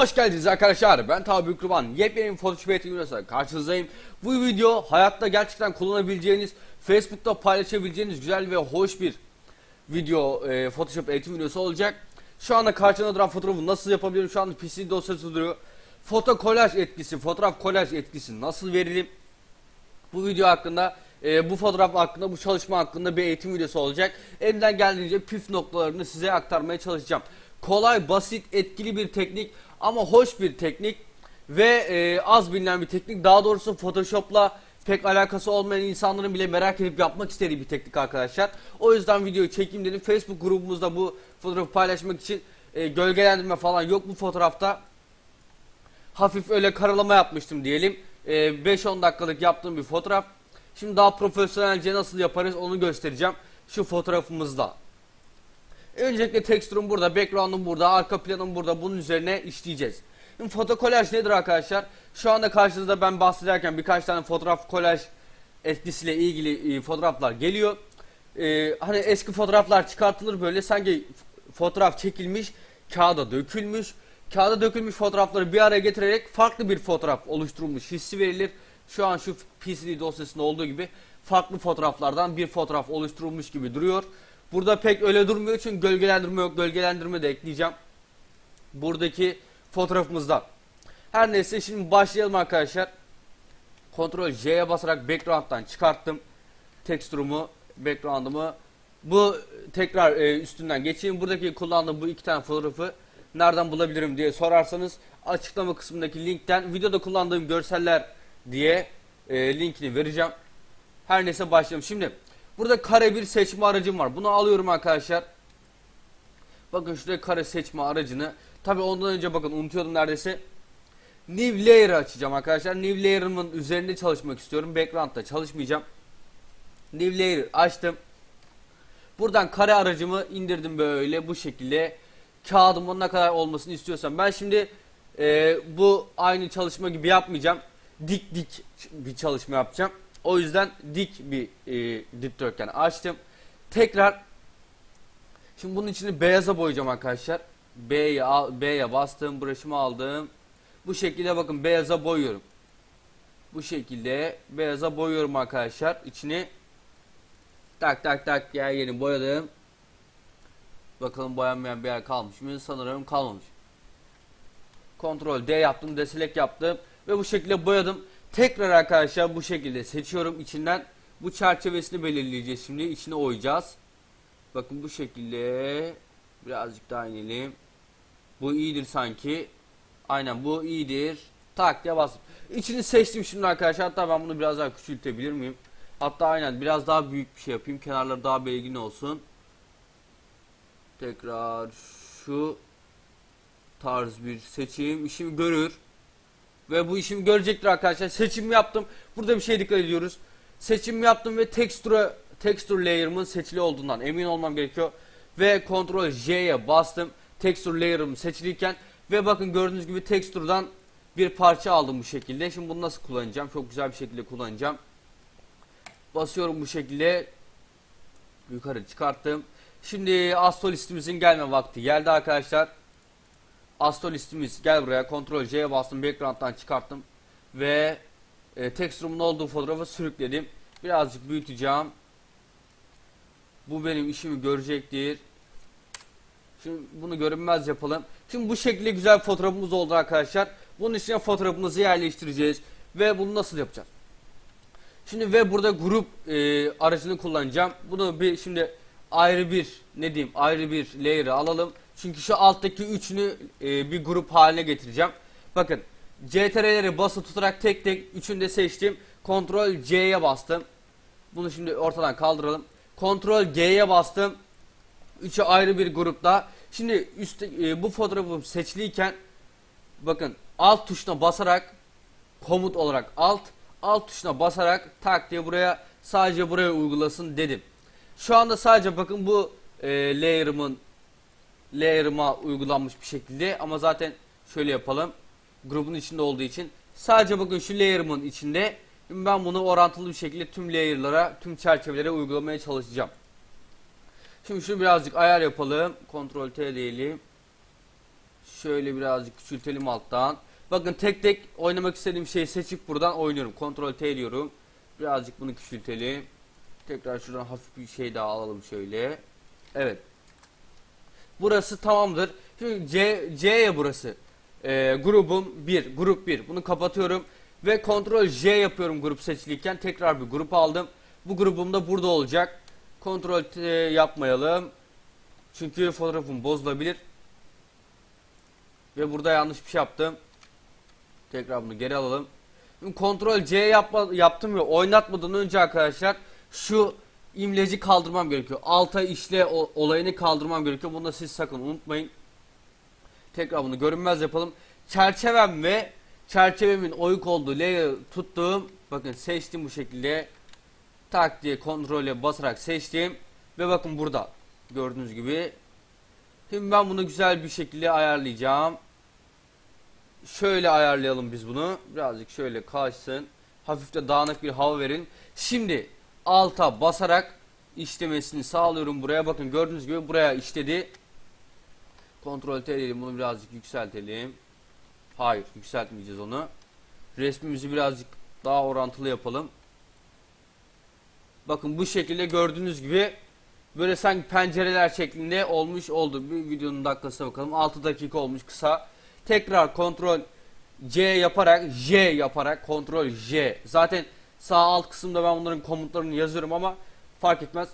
Hoş geldiniz arkadaşlar. Ben Tabi Kurban. Yepyeni Photoshop eğitim videosuyla karşınızdayım. Bu video hayatta gerçekten kullanabileceğiniz, Facebook'ta paylaşabileceğiniz güzel ve hoş bir video e, Photoshop eğitim videosu olacak. Şu anda karşımda duran fotoğrafı nasıl yapabilirim? Şu anda PC dosyası duruyor. Foto kolaj etkisi, fotoğraf kolaj etkisi nasıl veririm? Bu video hakkında, e, bu fotoğraf hakkında, bu çalışma hakkında bir eğitim videosu olacak. Elimden geldiğince püf noktalarını size aktarmaya çalışacağım. Kolay, basit, etkili bir teknik ama hoş bir teknik ve e, az bilinen bir teknik. Daha doğrusu Photoshop'la pek alakası olmayan insanların bile merak edip yapmak istediği bir teknik arkadaşlar. O yüzden videoyu çekeyim dedim. Facebook grubumuzda bu fotoğrafı paylaşmak için e, gölgelendirme falan yok bu fotoğrafta hafif öyle karalama yapmıştım diyelim. Ee, 5-10 dakikalık yaptığım bir fotoğraf. Şimdi daha profesyonelce nasıl yaparız onu göstereceğim. Şu fotoğrafımızda. Öncelikle tekstürüm burada, background'um burada, arka planım burada. Bunun üzerine işleyeceğiz. Şimdi fotokolaj nedir arkadaşlar? Şu anda karşınızda ben bahsederken birkaç tane fotoğraf kolaj etkisiyle ilgili e, fotoğraflar geliyor. Ee, hani eski fotoğraflar çıkartılır böyle sanki fotoğraf çekilmiş, kağıda dökülmüş. Kağıda dökülmüş fotoğrafları bir araya getirerek farklı bir fotoğraf oluşturulmuş hissi verilir. Şu an şu PCD dosyasında olduğu gibi farklı fotoğraflardan bir fotoğraf oluşturulmuş gibi duruyor. Burada pek öyle durmuyor çünkü gölgelendirme yok. Gölgelendirme de ekleyeceğim. Buradaki fotoğrafımızda. Her neyse şimdi başlayalım arkadaşlar. Ctrl J'ye basarak background'dan çıkarttım. Tekstürümü, background'ımı. Bu tekrar e, üstünden geçeyim. Buradaki kullandığım bu iki tane fotoğrafı nereden bulabilirim diye sorarsanız açıklama kısmındaki linkten videoda kullandığım görseller diye e, linkini vereceğim. Her neyse başlayalım. Şimdi burada kare bir seçme aracım var. Bunu alıyorum arkadaşlar. Bakın şuraya kare seçme aracını. Tabi ondan önce bakın unutuyordum neredeyse. New Layer açacağım arkadaşlar. New Layer'ımın üzerinde çalışmak istiyorum. Background'da çalışmayacağım. New Layer açtım. Buradan kare aracımı indirdim böyle bu şekilde. Kağıdımın ne kadar olmasını istiyorsam. Ben şimdi e, bu aynı çalışma gibi yapmayacağım. Dik dik bir çalışma yapacağım. O yüzden dik bir e, dikdörtgen açtım. Tekrar şimdi bunun içini beyaza boyayacağım arkadaşlar. B'ye B'ye bastım, brush'ımı aldım. Bu şekilde bakın beyaza boyuyorum. Bu şekilde beyaza boyuyorum arkadaşlar. İçini tak tak tak yer yeni boyadım. Bakalım boyanmayan bir yer kalmış mı? Sanırım kalmamış. Ctrl D yaptım, deselect yaptım ve bu şekilde boyadım. Tekrar arkadaşlar bu şekilde seçiyorum içinden. Bu çerçevesini belirleyeceğiz şimdi. içine oyacağız. Bakın bu şekilde birazcık daha inelim. Bu iyidir sanki. Aynen bu iyidir. Tak diye bastım. İçini seçtim şimdi arkadaşlar. Hatta ben bunu biraz daha küçültebilir miyim? Hatta aynen biraz daha büyük bir şey yapayım. Kenarları daha belirgin olsun. Tekrar şu tarz bir seçim işimi görür. Ve bu işimi görecektir arkadaşlar. Seçim yaptım. Burada bir şey dikkat ediyoruz. Seçim yaptım ve texture texture layer'ımın seçili olduğundan emin olmam gerekiyor. Ve Ctrl J'ye bastım. Texture layer'ım seçiliyken ve bakın gördüğünüz gibi texture'dan bir parça aldım bu şekilde. Şimdi bunu nasıl kullanacağım? Çok güzel bir şekilde kullanacağım. Basıyorum bu şekilde. Yukarı çıkarttım. Şimdi astrolistimizin gelme vakti geldi arkadaşlar. Astrolistimiz gel buraya. Ctrl C'ye bastım. Background'dan çıkarttım. Ve e, texture'ımın olduğu fotoğrafı sürükledim. Birazcık büyüteceğim. Bu benim işimi görecektir. Şimdi bunu görünmez yapalım. Şimdi bu şekilde güzel fotoğrafımız oldu arkadaşlar. Bunun içine fotoğrafımızı yerleştireceğiz. Ve bunu nasıl yapacağız? Şimdi ve burada grup e, aracını kullanacağım. Bunu bir şimdi ayrı bir ne diyeyim ayrı bir layer'ı alalım. Çünkü şu alttaki üçünü e, bir grup haline getireceğim. Bakın CTRL'leri basılı tutarak tek tek üçünü de seçtim. Ctrl C'ye bastım. Bunu şimdi ortadan kaldıralım. Ctrl G'ye bastım. Üçü ayrı bir grupta. Şimdi üstte e, bu fotoğrafım seçiliyken bakın alt tuşuna basarak komut olarak alt alt tuşuna basarak tak diye buraya sadece buraya uygulasın dedim. Şu anda sadece bakın bu e, layer'ımın layer'ıma uygulanmış bir şekilde ama zaten şöyle yapalım. Grubun içinde olduğu için sadece bakın şu layer'ımın içinde ben bunu orantılı bir şekilde tüm layer'lara, tüm çerçevelere uygulamaya çalışacağım. Şimdi şunu birazcık ayar yapalım. Ctrl T diyelim. Şöyle birazcık küçültelim alttan. Bakın tek tek oynamak istediğim şeyi seçip buradan oynuyorum. Kontrol T diyorum. Birazcık bunu küçültelim. Tekrar şuradan hafif bir şey daha alalım şöyle. Evet. Burası tamamdır. Şimdi C, C'ye burası. Ee, grubum 1, grup 1. Bunu kapatıyorum. Ve kontrol J yapıyorum grup seçiliyken. Tekrar bir grup aldım. Bu grubum da burada olacak. Kontrol T yapmayalım. Çünkü fotoğrafım bozulabilir. Ve burada yanlış bir şey yaptım. Tekrar bunu geri alalım. Şimdi kontrol C yapma, yaptım ve oynatmadan önce arkadaşlar şu imleci kaldırmam gerekiyor. Alta işle olayını kaldırmam gerekiyor. Bunu da siz sakın unutmayın. Tekrar bunu görünmez yapalım. Çerçevem ve çerçevemin oyuk olduğu layer tuttuğum bakın seçtim bu şekilde tak diye kontrole basarak seçtim ve bakın burada gördüğünüz gibi şimdi ben bunu güzel bir şekilde ayarlayacağım şöyle ayarlayalım biz bunu birazcık şöyle kaçsın hafif de dağınık bir hava verin şimdi alta basarak işlemesini sağlıyorum buraya bakın gördüğünüz gibi buraya işledi Kontrol T diyelim bunu birazcık yükseltelim. Hayır yükseltmeyeceğiz onu. Resmimizi birazcık daha orantılı yapalım. Bakın bu şekilde gördüğünüz gibi böyle sanki pencereler şeklinde olmuş oldu. Bir videonun dakikasına bakalım. 6 dakika olmuş kısa. Tekrar kontrol C yaparak J yaparak kontrol J. Zaten sağ alt kısımda ben bunların komutlarını yazıyorum ama fark etmez.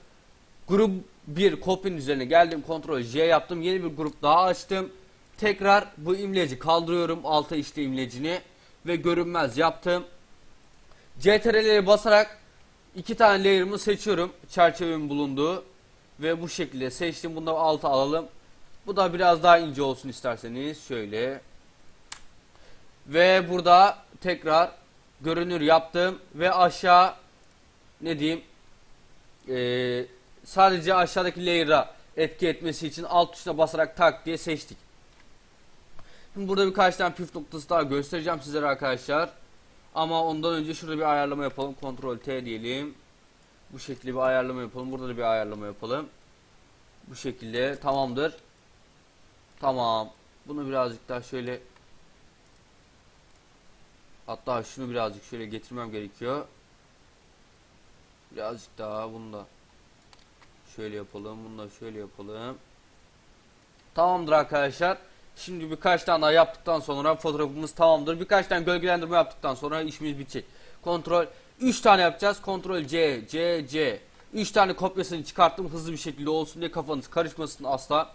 Grup 1 copy'nin üzerine geldim. Kontrol J yaptım. Yeni bir grup daha açtım. Tekrar bu imleci kaldırıyorum. Alta işte imlecini. Ve görünmez yaptım. CTRL'ye basarak iki tane layer'ımı seçiyorum. Çerçevemin bulunduğu. Ve bu şekilde seçtim. Bunu da alta alalım. Bu da biraz daha ince olsun isterseniz. Şöyle. Ve burada tekrar görünür yaptım. Ve aşağı ne diyeyim eee sadece aşağıdaki layer'a etki etmesi için alt tuşuna basarak tak diye seçtik. Şimdi burada birkaç tane püf noktası daha göstereceğim sizlere arkadaşlar. Ama ondan önce şurada bir ayarlama yapalım. Ctrl T diyelim. Bu şekilde bir ayarlama yapalım. Burada da bir ayarlama yapalım. Bu şekilde tamamdır. Tamam. Bunu birazcık daha şöyle Hatta şunu birazcık şöyle getirmem gerekiyor. Birazcık daha bunu da Şöyle yapalım. Bunu da şöyle yapalım. Tamamdır arkadaşlar. Şimdi birkaç tane daha yaptıktan sonra fotoğrafımız tamamdır. Birkaç tane gölgelendirme yaptıktan sonra işimiz bitecek. Kontrol 3 tane yapacağız. Kontrol C, C, C. 3 tane kopyasını çıkarttım hızlı bir şekilde olsun diye kafanız karışmasın asla.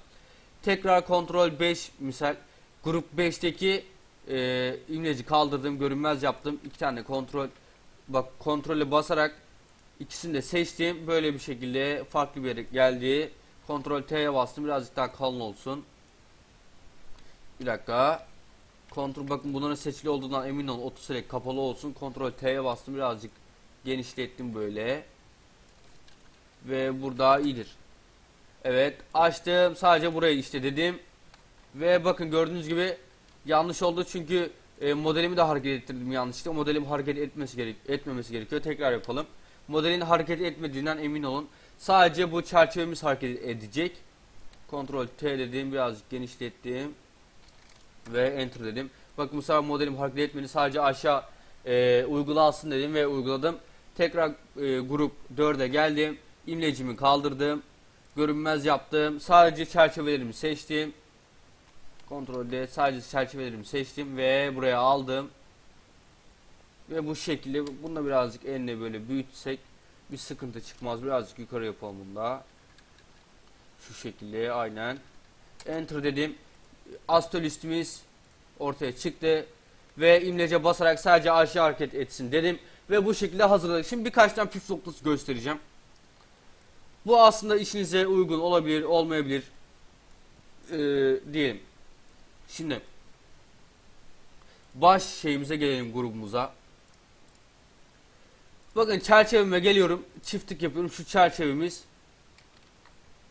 Tekrar kontrol 5 misal grup 5'teki e, imleci kaldırdım görünmez yaptım. 2 tane kontrol bak kontrole basarak İkisini de seçtim. Böyle bir şekilde farklı bir yere geldi. Kontrol T'ye bastım. Birazcık daha kalın olsun. Bir dakika. Kontrol bakın bunların seçili olduğundan emin olun. Oto select kapalı olsun. Kontrol T'ye bastım. Birazcık genişlettim böyle. Ve burada iyidir. Evet açtım. Sadece burayı işte dedim. Ve bakın gördüğünüz gibi yanlış oldu çünkü e, modelimi de hareket ettirdim yanlışlıkla. Modelim hareket etmesi gerek etmemesi gerekiyor. Tekrar yapalım. Modelin hareket etmediğinden emin olun. Sadece bu çerçevemiz hareket edecek. Ctrl T dedim birazcık genişlettim. Ve enter dedim. Bakın bu sefer modelim hareket etmedi. Sadece aşağı e, uygulasın dedim ve uyguladım. Tekrar e, grup 4'e geldim. İmlecimi kaldırdım. Görünmez yaptım. Sadece çerçevelerimi seçtim. D sadece çerçevelerimi seçtim ve buraya aldım. Ve bu şekilde bunu da birazcık eline böyle büyütsek bir sıkıntı çıkmaz. Birazcık yukarı yapalım bunda. Şu şekilde aynen. Enter dedim. Astrolistimiz ortaya çıktı. Ve imlece basarak sadece aşağı hareket etsin dedim. Ve bu şekilde hazırladık. Şimdi birkaç tane püf noktası göstereceğim. Bu aslında işinize uygun olabilir, olmayabilir. Ee, diyelim. Şimdi baş şeyimize gelelim grubumuza. Bakın çerçeveme geliyorum. Çiftlik yapıyorum. Şu çerçevemiz.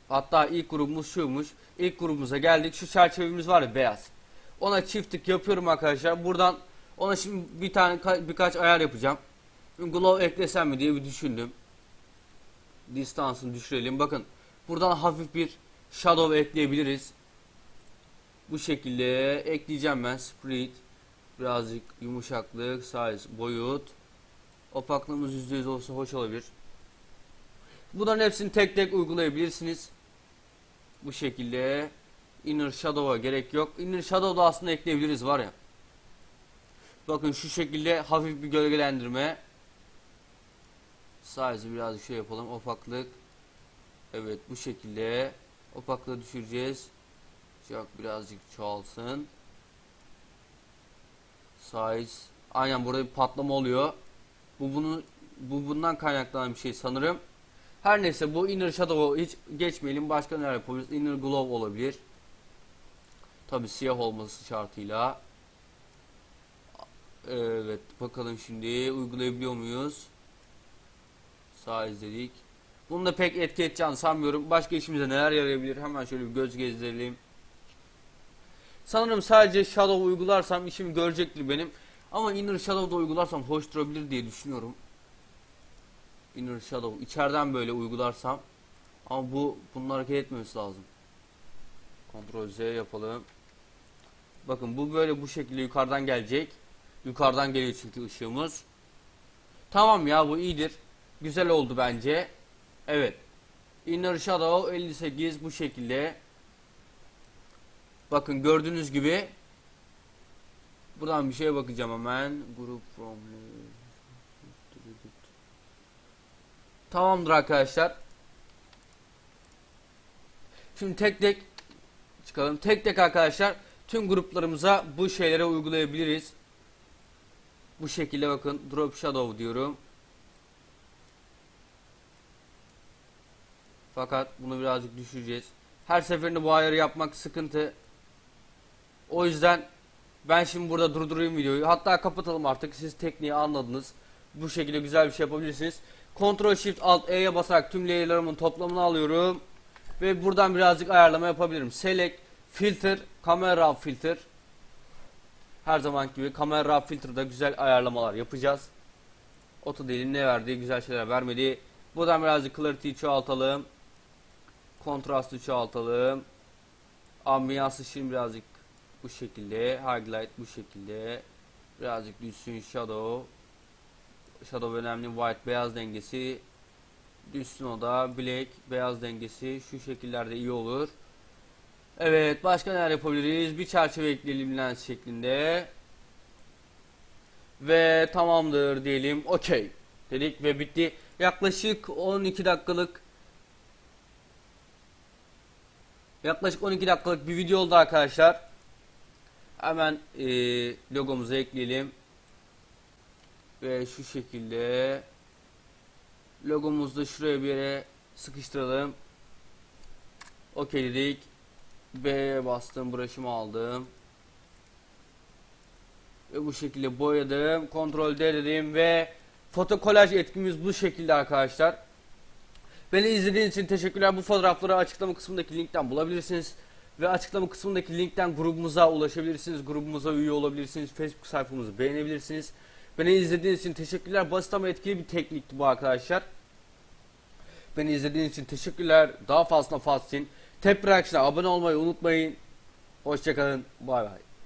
Hatta ilk grubumuz şuymuş. İlk grubumuza geldik. Şu çerçevemiz var ya beyaz. Ona çiftlik yapıyorum arkadaşlar. Buradan ona şimdi bir tane birkaç ayar yapacağım. Glow eklesem mi diye bir düşündüm. Distansını düşürelim. Bakın buradan hafif bir shadow ekleyebiliriz. Bu şekilde ekleyeceğim ben spread. Birazcık yumuşaklık, size, boyut. Opaklığımız %100 olsa hoş olabilir. Bunların hepsini tek tek uygulayabilirsiniz. Bu şekilde inner shadow'a gerek yok. Inner shadow'da aslında ekleyebiliriz var ya. Bakın şu şekilde hafif bir gölgelendirme. Size'ı birazcık şey yapalım. Opaklık. Evet bu şekilde opaklığı düşüreceğiz. Çok birazcık çoğalsın. Size. Aynen burada bir patlama oluyor. Bu bunu bu bundan kaynaklanan bir şey sanırım. Her neyse bu inner shadow'u hiç geçmeyelim. Başka neler yapabiliriz? Inner glow olabilir. Tabi siyah olması şartıyla. Evet bakalım şimdi uygulayabiliyor muyuz? Sağ izledik. Bunu da pek etki edeceğini sanmıyorum. Başka işimize neler yarayabilir? Hemen şöyle bir göz gezdirelim. Sanırım sadece Shadow uygularsam işimi görecektir benim. Ama Inner Shadow'da uygularsam hoş durabilir diye düşünüyorum. Inner Shadow içeriden böyle uygularsam. Ama bu bunun hareket etmemesi lazım. Ctrl Z yapalım. Bakın bu böyle bu şekilde yukarıdan gelecek. Yukarıdan geliyor çünkü ışığımız. Tamam ya bu iyidir. Güzel oldu bence. Evet. Inner Shadow 58 bu şekilde. Bakın gördüğünüz gibi buradan bir şeye bakacağım hemen. Group from Tamamdır arkadaşlar. Şimdi tek tek çıkalım. Tek tek arkadaşlar tüm gruplarımıza bu şeylere uygulayabiliriz. Bu şekilde bakın drop shadow diyorum. Fakat bunu birazcık düşüreceğiz. Her seferinde bu ayarı yapmak sıkıntı. O yüzden ben şimdi burada durdurayım videoyu. Hatta kapatalım artık. Siz tekniği anladınız. Bu şekilde güzel bir şey yapabilirsiniz. Ctrl Shift Alt E'ye basarak tüm layer'larımın toplamını alıyorum. Ve buradan birazcık ayarlama yapabilirim. Select, Filter, Camera Filter. Her zaman gibi kamera filtrede güzel ayarlamalar yapacağız. Autodel'in ne verdiği güzel şeyler vermedi. Buradan birazcık clarity'yi çoğaltalım. Kontrastı çoğaltalım. Ambiyansı şimdi birazcık bu şekilde. Highlight bu şekilde. Birazcık düşsün shadow. Shadow önemli. White beyaz dengesi. Düşsün o da. Black beyaz dengesi. Şu şekillerde iyi olur. Evet başka neler yapabiliriz? Bir çerçeve ekleyelim lens şeklinde. Ve tamamdır diyelim. Okey. Dedik ve bitti. Yaklaşık 12 dakikalık Yaklaşık 12 dakikalık bir video oldu arkadaşlar. Hemen e, logomuzu ekleyelim. Ve şu şekilde logomuzu da şuraya bir yere sıkıştıralım. Okey dedik. B'ye bastım, brush'ımı aldım. Ve bu şekilde boyadım. Ctrl D dedim ve foto kolaj etkimiz bu şekilde arkadaşlar. Beni izlediğiniz için teşekkürler. Bu fotoğrafları açıklama kısmındaki linkten bulabilirsiniz. Ve açıklama kısmındaki linkten grubumuza ulaşabilirsiniz. Grubumuza üye olabilirsiniz. Facebook sayfamızı beğenebilirsiniz. Beni izlediğiniz için teşekkürler. Basit ama etkili bir teknikti bu arkadaşlar. Beni izlediğiniz için teşekkürler. Daha fazla için. Tep abone olmayı unutmayın. Hoşçakalın. Bay bay.